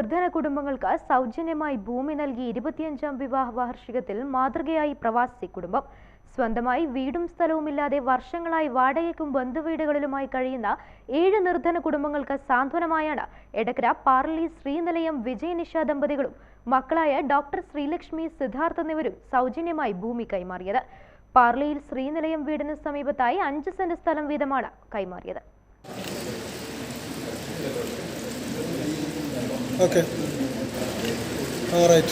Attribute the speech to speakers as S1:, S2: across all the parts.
S1: നിർധന കുടുംബങ്ങൾക്ക് സൗജന്യമായി ഭൂമി നൽകി ഇരുപത്തിയഞ്ചാം വിവാഹ വാർഷികത്തിൽ മാതൃകയായി പ്രവാസി കുടുംബം. സ്വന്തമായി വീടും സ്ഥലവുമില്ലാതെ വർഷങ്ങളായി വാടകയ്ക്കും ബന്ധുവീടുകളിലുമായി കഴിയുന്ന ഏഴ് നിർധന കുടുംബങ്ങൾക്ക് സാന്ത്വനമായാണ് എടക്കര പാർലി ശ്രീനിലയം വിജയനിഷ ദമ്പതികളും മക്കളായ ഡോക്ടർ ശ്രീലക്ഷ്മി സിദ്ധാർത്ഥ് എന്നിവരും സൗജന്യമായി ഭൂമി കൈമാറിയത്. പാർലിയിൽ ശ്രീനിലയം വീടിന് സമീപത്തായി അഞ്ച് സെന്റ് സ്ഥലം വീതമാണ് കൈമാറിയത്.
S2: All right.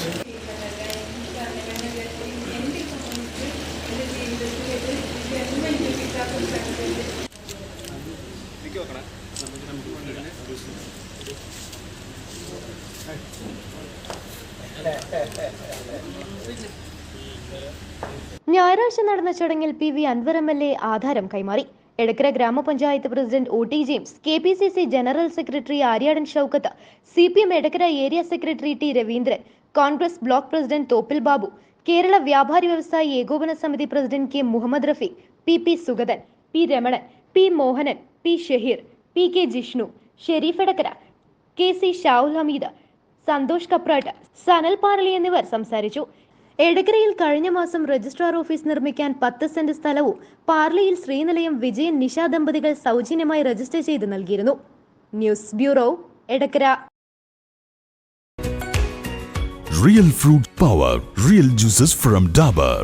S1: ഞായറാഴ്ച നടന്ന ചടങ്ങിൽ P V Anvar M L A ആധാരം കൈമാറി എടക്കര ഗ്രാമപഞ്ചായത്ത് president O T James K P C C general secretary Aryadan Shoukath C P M Edakkara area secretary T Raveendran Congress block president Thoppil Babu Kerala Vyapari Vyavasayi Ekopana Samithi president K Muhammed Rafeeq P P Sugathan P Ramanan P Mohanan P Shaheer P K Jishnu Shareef Edakkara K C Shaul Hameed Santhosh Kaprat Sanal Parali എന്നിവർ സംസാരിച്ചു. എടക്കരയിൽ കഴിഞ്ഞ മാസം registrar office നിർമ്മിക്കാൻ പത്ത് saint സ്ഥലവും പാർലിയിൽ ശ്രീനിലയം വിജയൻ നിഷ ദമ്പതികൾ സൗജന്യമായി register ചെയ്ത് നൽകിയിരുന്നു. News bureau Edakkara
S3: real fruit power real juices from Dabur